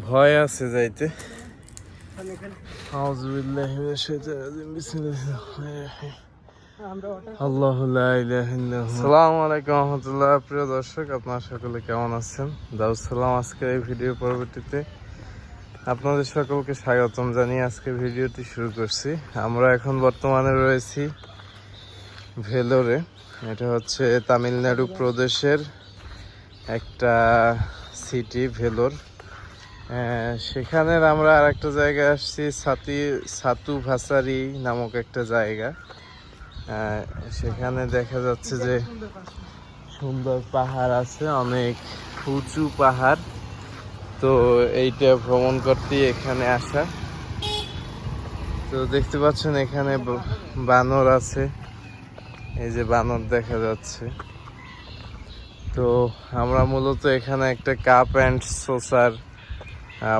ভয় আছে যাইতে। প্রিয় দর্শক আপনারা সকলে কেমন আছেন? দাউদ সালাম আজকের এই ভিডিও পরবর্তীতে। আপনাদের সকলকে স্বাগতম জানিয়ে আজকে ভিডিওটি শুরু করছি। আমরা এখন বর্তমানে রয়েছি ভেলোরে। এটা হচ্ছে তামিলনাড়ু প্রদেশের একটা সিটি ভেলোর। সেখানের আমরা আর একটা জায়গায় আসছি সাতি সাতু ভাসারি নামক একটা জায়গা। আহ, সেখানে দেখা যাচ্ছে যে সুন্দর পাহাড় আছে অনেক উঁচু পাহাড়। তো এইটা ভ্রমণ করতে এখানে আসা। তো দেখতে পাচ্ছেন এখানে বানর আছে। এই যে বানর দেখা যাচ্ছে। তো আমরা মূলত এখানে একটা কাপ অ্যান্ড সোসার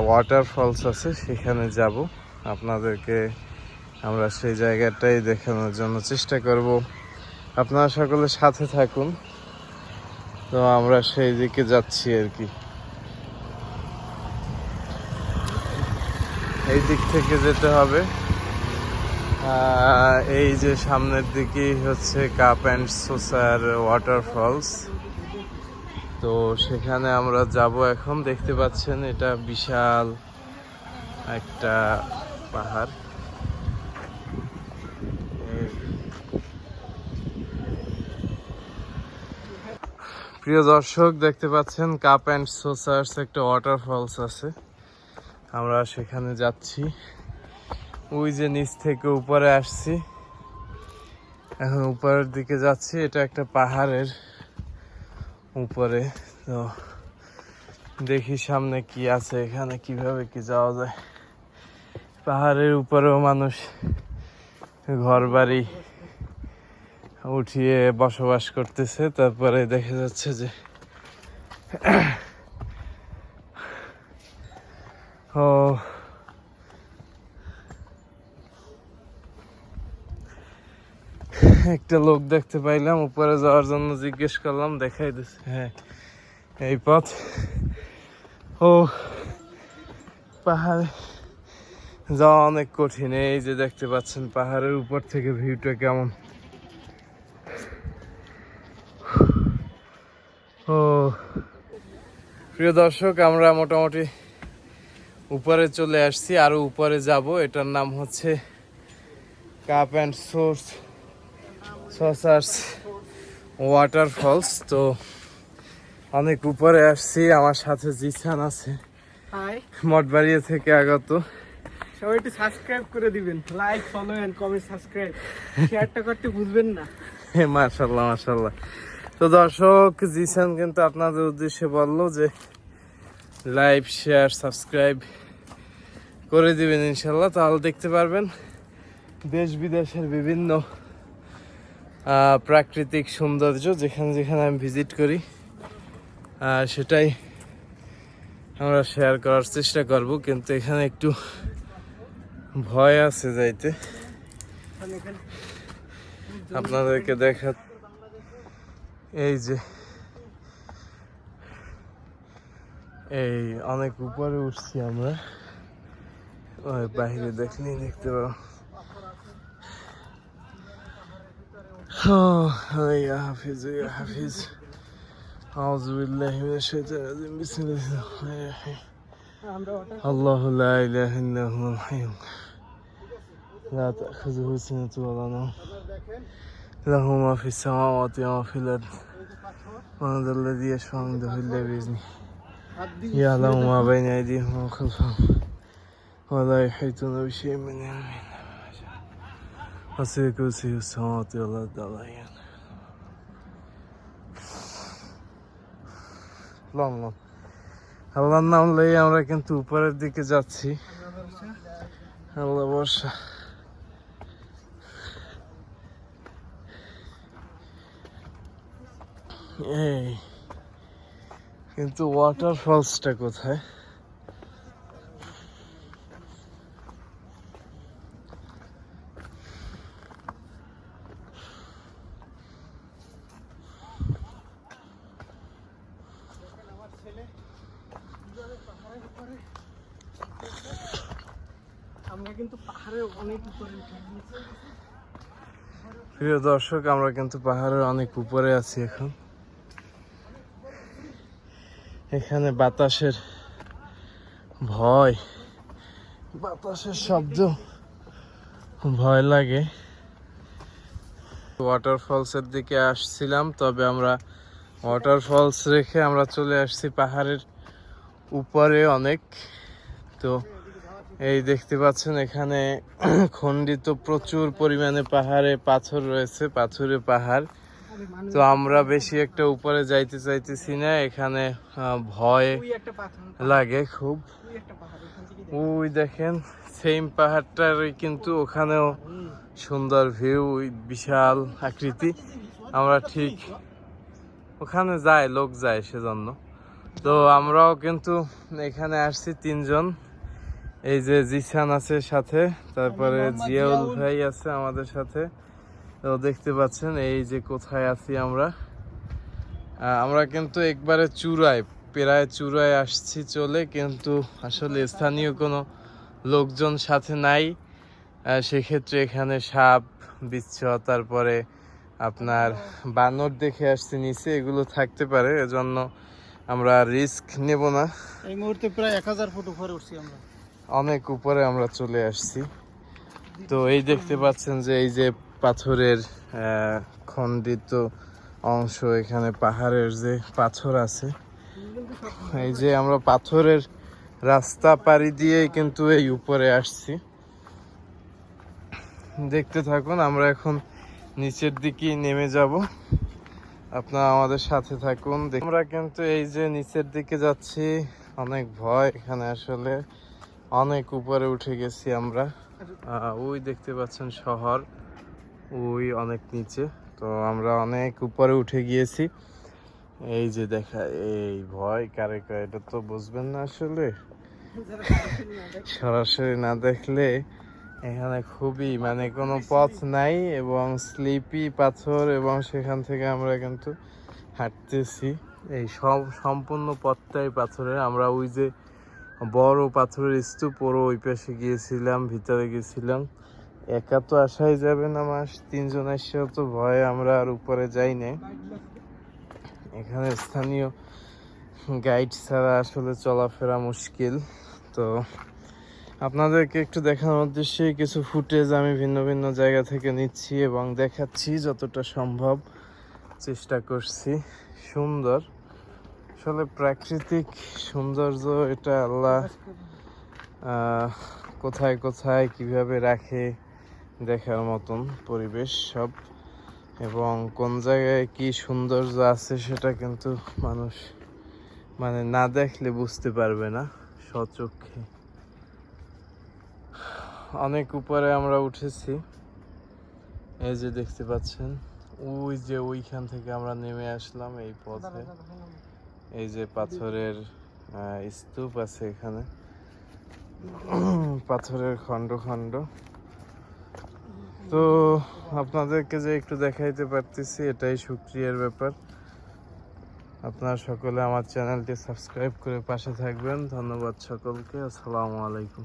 ওয়াটারফলস আছে, সেখানে যাব। আপনাদেরকে আমরা সেই জায়গাটাই দেখানোর জন্য চেষ্টা করব। আপনারা সকলে সাথে থাকুন। তো আমরা সেই দিকে যাচ্ছি আর কি। এই দিক থেকে যেতে হবে। এই যে সামনের দিকেই হচ্ছে কাপ অ্যান্ড সোসার ওয়াটারফলস তো সেখানে আমরা যাব এখন। দেখতে পাচ্ছেন, এটা বিশাল একটা পাহাড়। প্রিয় দর্শক, দেখতে পাচ্ছেন কাপ অ্যান্ড সোসার্স একটা ওয়াটারফলস আছে। আমরা সেখানে যাচ্ছি। ওই যে নিচ থেকে উপরে আসছি। এখন উপরের দিকে যাচ্ছি। এটা একটা পাহাড়ের উপরে, তো দেখি সামনে কি আছে, এখানে কীভাবে কি যাওয়া যায়। পাহাড়ের উপরেও মানুষ ঘর বাড়ি উঠিয়ে বসবাস করতেছে, তারপরে দেখা যাচ্ছে যে ও একটা লোক দেখতে পাইলাম, উপরে যাওয়ার জন্য জিজ্ঞেস করলাম, দেখাই দিচ্ছে হ্যাঁ এই পথ। ও, পাহাড়ে যাওয়া অনেক কঠিন। এই যে দেখতে পাচ্ছেন, পাহাড়ের উপর থেকে ভিউটা কেমন। ও, প্রিয় দর্শক, আমরা মোটামুটি উপরে চলে আসছি। আরও উপরে যাব। এটার নাম হচ্ছে cup and saucer. Saucers waterfalls তো অনেক উপরে আসছি আমার সাথে জিসান আছে। মঠবাড়িয়া থেকে আগত। সবাই একটু সাবস্ক্রাইব করে দিবেন like follow and comment subscribe শেয়ারটা করতে ভুলবেন না। মার্শাল্লাহ মার্শাল্লাহ তো দর্শক জিসান কিন্তু আপনাদের উদ্দেশ্যে বলল যে লাইভ শেয়ার সাবস্ক্রাইব করে দিবেন ইনশাল্লাহ। তাহলে দেখতে পারবেন দেশ বিদেশের বিভিন্ন প্রাকৃতিক সৌন্দর্য যেখানে যেখানে আমি ভিজিট করি সেটাই আমরা শেয়ার করার চেষ্টা করব, কিন্তু এখানে একটু ভয় আছে যাইতে। আপনাদেরকে দেখা, এই যে, এই অনেক উপরে উঠছি আমরা। বাইরে দেখলেই দেখতে পাবো। آه، آه، يا حفيظ يا حفيظ أعوذ بالله من الشيطان الرجيم. بسم الله الرحمن الرحيم. الله لا إله إلا هو الحي. لا تأخذه سنة ولا نوم. له ما في السماوات وما في الأرض. من ذا الذي يشفع عنده إلا بإذنه. يعلم ما بين أيديهم وخلفهم. ولا يحيطون بشيء من علمه. Hasse kusi sanat yola dalayan. লং লং আল্লাহর নাম লই আমরা কিন্তু উপরের দিকে যাচ্ছি আল্লাহ বর্ষা এই কিন্তু ওয়াটারফলসটা কোথায় প্রিয় দর্শক, আমরা কিন্তু পাহাড়ের অনেক উপরে আছি এখন। এখানে বাতাসের ভয়, বাতাসের শব্দ ভয় লাগে। ওয়াটারফলসের দিকে আসছিলাম, তবে আমরা ওয়াটারফলস রেখে আমরা চলে আসছি পাহাড়ের উপরে অনেক। তো এই দেখতে পাচ্ছেন এখানে খণ্ডিত প্রচুর পরিমাণে পাহাড়ে পাথর রয়েছে, পাথুরে পাহাড়। তো আমরা বেশি একটা উপরে যাইতে চাইতেছি না, এখানে ভয় লাগে খুব। ওই দেখেন সেম পাহাড়টার কিন্তু ওখানেও সুন্দর ভিউ বিশাল আকৃতি। আমরা ঠিক ওখানে যায় লোক যায় সেজন্য। তো আমরাও কিন্তু এখানে আসছি তিনজন। এই যে জিসান আছে সাথে তারপরে জিয়াউল। ভাই আছে আমাদের সাথে। তো দেখতে পাচ্ছেন এই যে কোথায় আছি আমরা। আমরা কিন্তু একবারে চূড়ায় প্রায় চূড়ায় আসছি চলে কিন্তু আসলে স্থানীয় কোনো লোকজন সাথে নাই। সেক্ষেত্রে এখানে সাপ বিচ্ছ তারপরে আপনার বানর দেখে আসছি নিচে এগুলো থাকতে পারে এজন্য আমরা রিস্ক নেব না। এই মুহূর্তে প্রায় এক হাজার ফুট উপরে উঠছি আমরা। অনেক উপরে আমরা চলে আসছি। তো এই দেখতে পাচ্ছেন যে এই যে পাথরের খণ্ডিত অংশ এখানে পাহাড়ের যে পাথর আছে এই যে আমরা পাথরের রাস্তা পাড়ি দিয়ে কিন্তু এই উপরে আসছি। দেখতে থাকুন আমরা এখন নিচের দিকে নেমে যাব। আপনারা আমাদের সাথে থাকুন। আমরা কিন্তু এই যে নিচের দিকে যাচ্ছি, অনেক ভয় এখানে আসলে। অনেক উপরে উঠে গেছি আমরা। ওই দেখতে পাচ্ছেন শহর, ওই অনেক নিচে। তো আমরা অনেক উপরে উঠে গিয়েছি। এই যে দেখা, এই ভয় কারে এটা তো বুঝবেন না আসলে। সরাসরি না দেখলে এখানে খুবই মানে কোনো পথ নাই এবং স্লিপি পাথর এবং সেখান থেকে আমরা কিন্তু হাঁটতেছি। এই সব সম্পূর্ণ পথটাই পাথরের। আমরা ওই যে বড় পাথরের স্তূপ ওর ওই পাশে গিয়েছিলাম, ভিতরে গেছিলাম একা তো আসাই যাবে না মাস, তিনজন এসেও তো ভয়ে আমরা আর উপরে যাই না এখানে স্থানীয় গাইড ছাড়া আসলে চলাফেরা মুশকিল, তো আপনাদেরকে একটু দেখানোর উদ্দেশ্যে কিছু ফুটেজ আমি ভিন্ন ভিন্ন জায়গা থেকে নিচ্ছি এবং দেখাচ্ছি যতটা সম্ভব। চেষ্টা করছি। সুন্দর। আসলে প্রাকৃতিক সৌন্দর্য এটা আল্লাহ কোথায় কোথায় কীভাবে রাখে দেখার মতন পরিবেশ সব। এবং কোন জায়গায় কি সৌন্দর্য আছে সেটা কিন্তু মানুষ মানে না দেখলে বুঝতে পারবে না স্বচক্ষে। অনেক উপরে আমরা উঠেছি। এই যে দেখতে পাচ্ছেন, ওই যে ওইখান থেকে আমরা নেমে আসলাম এই পথে। এই যে পাথরের স্তূপ আছে এখানে। পাথরের খণ্ড খণ্ড। তো আপনাদেরকে যে একটু দেখাইতে পারতেছি, এটাই সুক্রিয়ার ব্যাপার। আপনারা সকলে আমার চ্যানেলটি সাবস্ক্রাইব করে পাশে থাকবেন। ধন্যবাদ সকলকে। আসসালামু আলাইকুম।